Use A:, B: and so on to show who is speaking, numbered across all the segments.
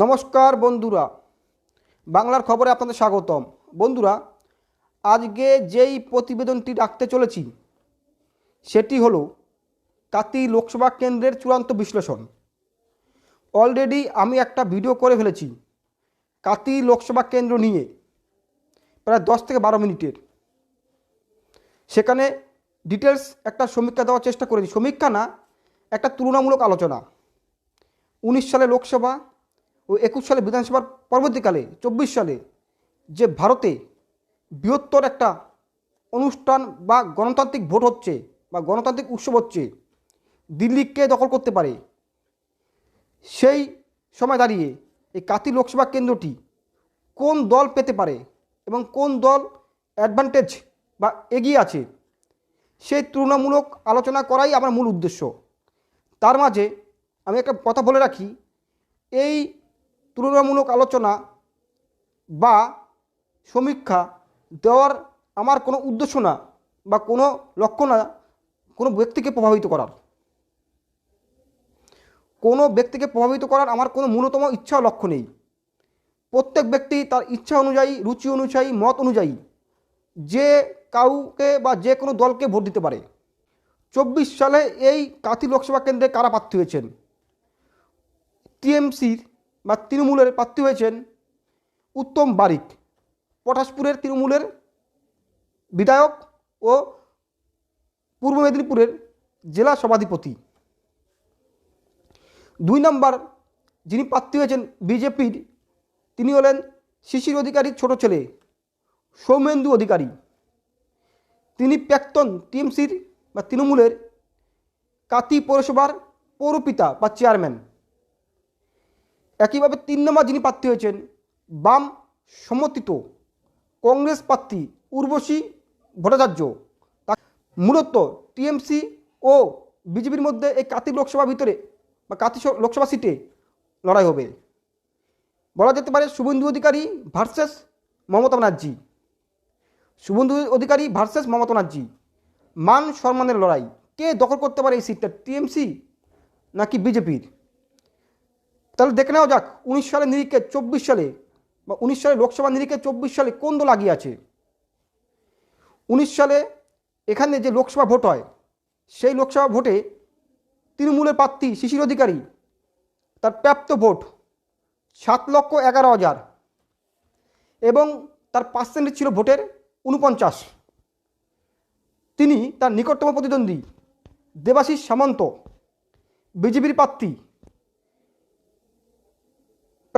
A: নমস্কার বন্ধুরা, বাংলার খবরে আপনাদের স্বাগতম। বন্ধুরা, আজকে যেই প্রতিবেদনটি রাখতে চলেছি, সেটি হলো কাতি লোকসভা কেন্দ্রের চূড়ান্ত বিশ্লেষণ। অলরেডি আমি একটা ভিডিও করে ফেলেছি কাতি লোকসভা কেন্দ্র নিয়ে, প্রায় দশ থেকে বারো মিনিটের। সেখানে ডিটেলস একটা সমীক্ষা দেওয়ার চেষ্টা করেছি। সমীক্ষা না, একটা তুলনামূলক আলোচনা। উনিশ সালে লোকসভা ও একুশ সালে বিধানসভার পরবর্তীকালে, চব্বিশ সালে যে ভারতে বৃহত্তর একটা অনুষ্ঠান বা গণতান্ত্রিক ভোট হচ্ছে বা গণতান্ত্রিক উৎসব হচ্ছে, দিল্লিকে দখল করতে পারে, সেই সময় দাঁড়িয়ে এই কাতি লোকসভা কেন্দ্রটি কোন দল পেতে পারে এবং কোন দল অ্যাডভান্টেজ বা এগিয়ে আছে, সেই তুলনামূলক আলোচনা করাই আমার মূল উদ্দেশ্য। তার মাঝে আমি একটা কথা বলে রাখি, এই তুলনামূলক আলোচনা বা সমীক্ষা দেওয়ার আমার কোনো উদ্দেশ্য না বা কোনো লক্ষ্য না কোনো ব্যক্তিকে প্রভাবিত করার। কোনো ব্যক্তিকে প্রভাবিত করার আমার কোনো মূলতম ইচ্ছা লক্ষ্য নেই। প্রত্যেক ব্যক্তি তার ইচ্ছা অনুযায়ী, রুচি অনুযায়ী, মত অনুযায়ী যে কাউকে বা যে কোনো দলকে ভোট দিতে পারে। চব্বিশ সালে এই কাতি লোকসভা কেন্দ্রে কারা প্রার্থী হয়েছেন? টিএমসির বা তৃণমূলের প্রার্থী হয়েছেন উত্তম বারিক, পটাশপুরের তৃণমূলের বিধায়ক ও পূর্ব মেদিনীপুরের জেলা সভাধিপতি। দুই নম্বর, যিনি প্রার্থী হয়েছেন বিজেপির, তিনি হলেন শিশির অধিকারীর ছোট ছেলে, সৌমেন্দু অধিকারী। তিনি প্রাক্তন টিএমসির বা তৃণমূলের কাতি পৌরসভার পৌরপিতা বা চেয়ারম্যান। একইভাবে তিন নম্বর যিনি প্রার্থী হয়েছেন, বাম সমর্থিত কংগ্রেস প্রার্থী উর্বশী ভট্টাচার্য মূলত টিএমসি ও বিজেপির মধ্যে এই কাতি লোকসভা ভিতরে বা কাতি লোকসভা সিটে লড়াই হবে। বলা যেতে পারে শুভেন্দু অধিকারী ভার্সেস মমতা ব্যানার্জি। শুভেন্দু অধিকারী ভার্সেস মমতা ব্যানার্জি, মান সম্মানের লড়াই। কে দখল করতে পারে এই সিটটা, টিএমসি নাকি বিজেপির? তাহলে দেখে নেওয়া যাক, উনিশ সালে নিরিখে চব্বিশ সালে বা উনিশ সালে লোকসভা নিরিখে চব্বিশ সালে কোন দল আগিয়ে আছে? উনিশ সালে এখানে যে লোকসভা ভোট হয়, সেই লোকসভা ভোটে তৃণমূলের প্রার্থী শিশির অধিকারী, তার প্রাপ্ত ভোট সাত লক্ষ এগারো হাজার এবং তার পার্সেন্টেজ ছিল ভোটের উনপঞ্চাশ। তিনি তার নিকটতম প্রতিদ্বন্দ্বী দেবাশিস সামন্ত, বিজেপির প্রার্থী।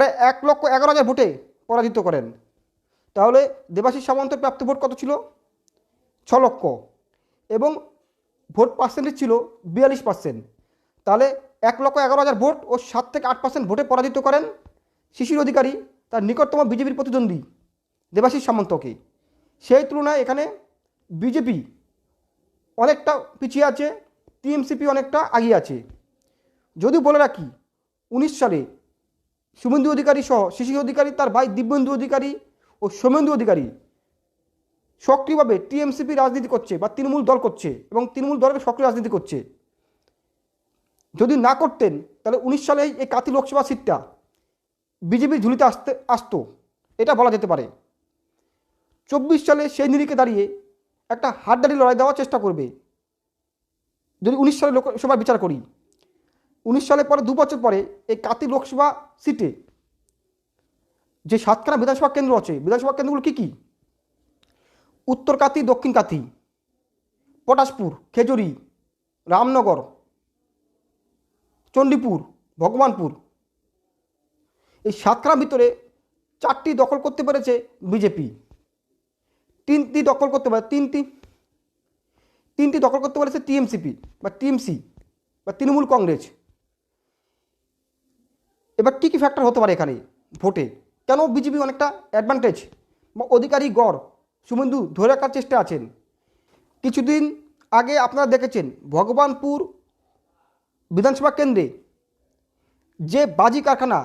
A: প্রায় এক লক্ষ এগারো হাজার ভোটে পরাজিত করেন। তাহলে দেবাশিস সামন্তের প্রাপ্ত ভোট কত ছিল? ছ লক্ষ। এবং ভোট পার্সেন্টেজ ছিল বিয়াল্লিশ পার্সেন্ট তাহলে এক লক্ষ এগারো হাজার ভোট ও সাত থেকে আট পার্সেন্ট ভোটে পরাজিত করেন শিশির অধিকারী, তার নিকটতম বিজেপির প্রতিদ্বন্দ্বী দেবাশিস সামন্তকে। সেই তুলনায় এখানে বিজেপি অনেকটা পিছিয়ে আছে, টিএমসিপি অনেকটা আগিয়ে আছে। যদিও বলে রাখি, উনিশ সালে শুভেন্দু অধিকারী সহ শিশির অধিকারী, তার ভাই দিব্যেন্দু অধিকারী ও সোমেন্দু অধিকারী সক্রিয়ভাবে টিএমসিপি রাজনীতি করছে বা তৃণমূল দল করছে এবং তৃণমূল দলের সক্রিয় রাজনীতি করছে। যদি না করতেন, তাহলে উনিশ সালে এই কাতি লোকসভা সিটটা বিজেপির ঝুলিতে আসতে, আসতো। এটা বলা যেতে পারে। চব্বিশ সালে সেই নিরিখে দাঁড়িয়ে একটা হাড্ডারি লড়াই দেওয়ার চেষ্টা করবে। যদি উনিশ সালে লোকসভা বিচার করি। উনিশ সালের পরে, দু বছর পরে এই কাতি লোকসভা সিটে যে সাতখানা বিধানসভা কেন্দ্র আছে, বিধানসভা কেন্দ্রগুলো কী কী? উত্তর কাতি, দক্ষিণ কাতি, পটাশপুর, খেজুরি, রামনগর, চণ্ডীপুর, ভগবানপুর। এই সাতখানার ভিতরে চারটি দখল করতে পেরেছে বিজেপি। তিনটি দখল করতে পারে, তিনটি তিনটি দখল করতে পেরেছে টিএমসিপি বা টিএমসি বা তৃণমূল কংগ্রেস। এবার কী কী ফ্যাক্টর হতে পারে এখানে? ভোটে। কেন বিজেপি অনেকটা অ্যাডভান্টেজ বা অধিকারী গড়? শুভেন্দু ধরে রাখার চেষ্টা আছেন। কিছুদিন আগে আপনারা দেখেছেন, ভগবানপুর বিধানসভা কেন্দ্রে যে বাজি কারখানা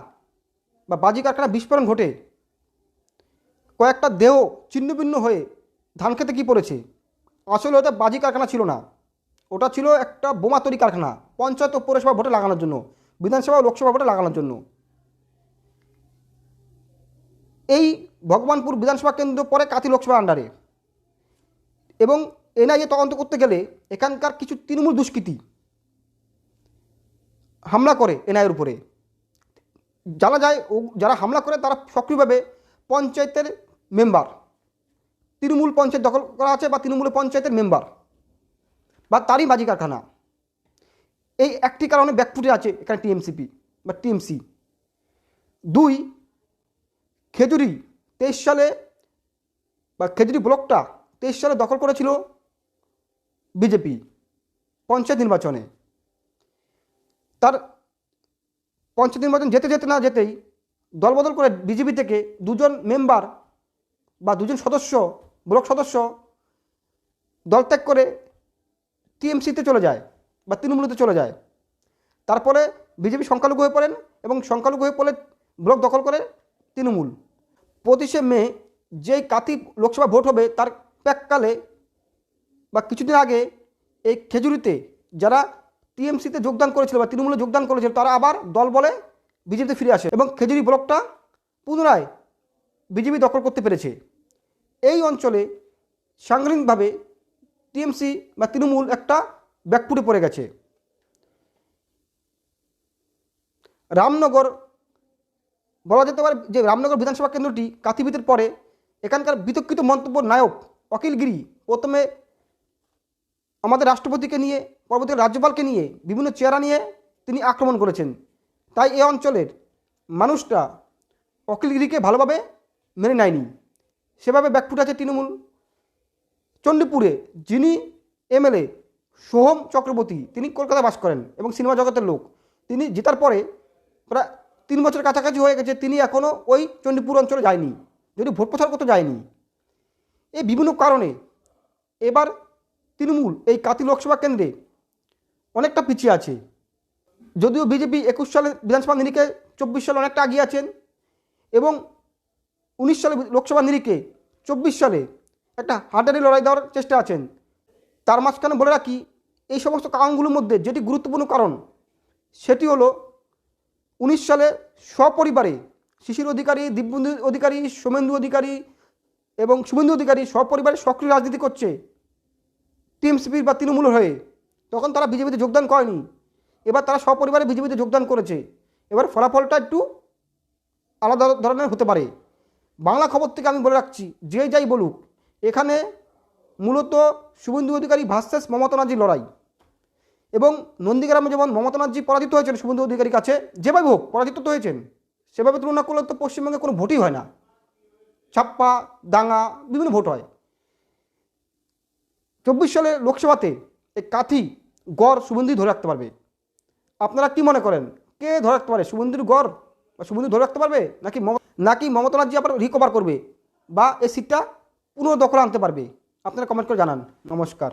A: বা বাজি কারখানা বিস্ফোরণ ঘটে, কয়েকটা দেহ ছিন্নভিন্ন হয়ে ধান খেতে কী পড়েছে? আসলে ওটা বাজি কারখানা ছিল না। ওটা ছিল একটা বোমা তৈরি কারখানা, পঞ্চায়েত ও পৌরসভা ভোটে লাগানোর জন্য। বিধানসভা লোকসভা ভোটে লাগানোর জন্য। এই ভগবানপুর বিধানসভা কেন্দ্র পরে কাতি লোকসভা আন্ডারে এবং এনআইএ তদন্ত করতে গেলে এখানকার কিছু তৃণমূল দুষ্কৃতী হামলা করে এনআইয়ের উপরে। জানা যায় যারা হামলা করে তারা সক্রিয়ভাবে পঞ্চায়েতের মেম্বার তৃণমূল পঞ্চায়েত দখল করা আছে বা তৃণমূল পঞ্চায়েতের মেম্বার বা তারই বাজি কারখানা। এই একটি কারণে ব্যাকফুটে আছে এখানে টিএমসিপি বা টিএমসি। দুই, খেজুরি তেইশ সালে বা খেজুরি ব্লকটা তেইশ সালে দখল করেছিল বিজেপি পঞ্চায়েত নির্বাচনে। তার পঞ্চায়েত নির্বাচন যেতে যেতে না যেতেই দলবদল করে বিজেপি থেকে দুজন মেম্বার বা দুজন সদস্য, ব্লক সদস্য দল ত্যাগ করে টিএমসিতে চলে যায়। বা তৃণমূলতে চলে যায়। তারপরে বিজেপি সংখ্যালঘু হয়ে পড়েন এবং সংখ্যালঘু হয়ে পড়লে ব্লক দখল করে তৃণমূল। পঁচিশে মে যেই কাতি লোকসভা ভোট হবে, তার প্যাককালে বা কিছুদিন আগে এই খেজুরিতে যারা টিএমসিতে যোগদান করেছিল বা তৃণমূলে যোগদান করেছিল, তারা আবার দল বলে বিজেপিতে ফিরে আসে এবং খেজুরি ব্লকটা পুনরায় বিজেপি দখল করতে পেরেছে। এই অঞ্চলে সাংগঠনিকভাবে টিএমসি বা তৃণমূল একটা ব্যাকফুটে পড়ে গেছে। রামনগর, বলা যেতে পারে যে রামনগর বিধানসভা কেন্দ্রটি কাতিবিতের পরে এখানকার বিতর্কিত মন্তব্য নায়ক অখিলগিরি প্রথমে আমাদের রাষ্ট্রপতিকে নিয়ে পরবর্তীতে রাজ্যপালকে নিয়ে, বিভিন্ন চেহারা নিয়ে তিনি আক্রমণ করেছেন। তাই এই অঞ্চলের মানুষটা অখিলগিরিকে ভালোভাবে মেনে নেয়নি। সেভাবে ব্যাকফুট আছে তৃণমূল। চণ্ডীপুরে যিনি এমএলএ সোহম চক্রবর্তী, তিনি কলকাতায় বাস করেন এবং সিনেমা জগতের লোক। তিনি জেতার পরে প্রায় তিন বছর কাছাকাছি হয়ে গেছে, তিনি এখনও ওই চণ্ডীপুর অঞ্চলে যায়নি, যদি ভোট প্রচার করতে যায়নি। এই বিভিন্ন কারণে এবার তৃণমূল এই কাতি লোকসভা কেন্দ্রে অনেকটা পিছিয়ে আছে। যদিও বিজেপি একুশ সালে বিধানসভা নিরিখে, চব্বিশ সালে অনেকটা এগিয়ে আছেন এবং উনিশ সালে লোকসভা নিরিখে চব্বিশ সালে একটা হাডারি লড়াই দেওয়ার চেষ্টা আছেন। তার মাঝখানে বলে রাখি, এই সমস্ত কারণগুলোর মধ্যে যেটি গুরুত্বপূর্ণ কারণ, সেটি হলো উনিশ সালে সপরিবারে শিশির অধিকারী, দিব্যেন্দু অধিকারী, সোমেন্দু অধিকারী এবং শুভেন্দু অধিকারী সপরিবারে সক্রিয় রাজনীতি করছে টিএমসিপির বা তৃণমূলের হয়ে। তখন তারা বিজেপিতে যোগদান করেনি। এবার তারা সপরিবারে বিজেপিতে যোগদান করেছে। এবার ফলাফলটা একটু আলাদা ধরনের হতে পারে। বাংলা খবর থেকে আমি বলে রাখছি, যে যাই বলুক, এখানে মূলত শুভেন্দু অধিকারী ভার্সেস মমতা ব্যানার্জির লড়াই। এবং নন্দীগ্রামে যেমন মমতা ব্যানার্জি পরাজিত হয়েছেন শুভেন্দু অধিকারীর কাছে, যেভাবে হোক পরাজিত তো হয়েছেন, সেভাবে তুলনা করলে তো পশ্চিমবঙ্গে কোনো ভোটই হয় না। ছাপ্পা দাঙ্গা বিভিন্ন ভোট হয়। চব্বিশ সালে লোকসভাতে এই কাথি গড় শুভেন্দু ধরে রাখতে পারবে। আপনারা কি মনে করেন? কে ধরে রাখতে পারে? শুভেন্দুর গড়? বা শুভেন্দু ধরে রাখতে পারবে? নাকি নাকি মমতা ব্যানার্জি আবার রিকভার করবে? বা এই সিটটা পুনঃ দখলে আনতে পারবে? আপনারা কমেন্ট করে জানান। নমস্কার।